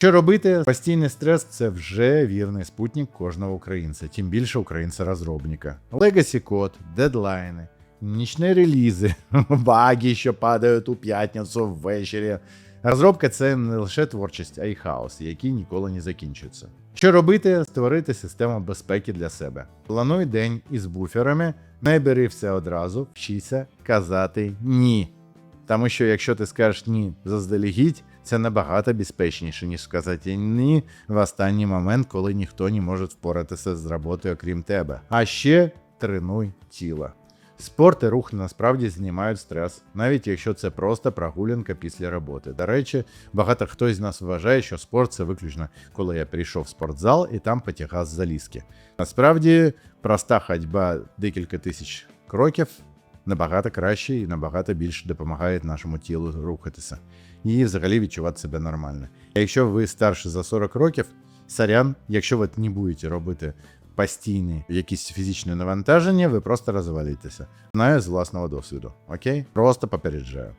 Що робити? Постійний стрес це вже вірний спутник кожного українця, тим більше українця-розробника. Legacy код, дедлайни, нічні релізи, баги, що падають у п'ятницю ввечері. Розробка це не лише творчість, а й хаос, який ніколи не закінчується. Що робити? Створити систему безпеки для себе. Плануй день із буферами, не бери все одразу, вчися казати ні. Тому що якщо ти скажеш ні заздалегідь, це набагато безпечніше, ніж сказати ні в останній момент, коли ніхто не може впоратися з роботою, окрім тебе. А ще тренуй тіло. Спорт і рух насправді знімають стрес, навіть якщо це просто прогулянка після роботи. До речі, багато хто з нас вважає, що спорт це виключно коли я прийшов в спортзал і там потягав залізки. Насправді, проста ходьба декілька тисяч кроків набагато краще і набагато більше допомагає нашому тілу рухатися і взагалі відчувати себе нормально. А якщо ви старше за 40 років, сорян, якщо ви не будете робити постійні якісь фізичні навантаження, ви просто розвалитеся. Знаю з власного досвіду. Окей? Просто попереджаю.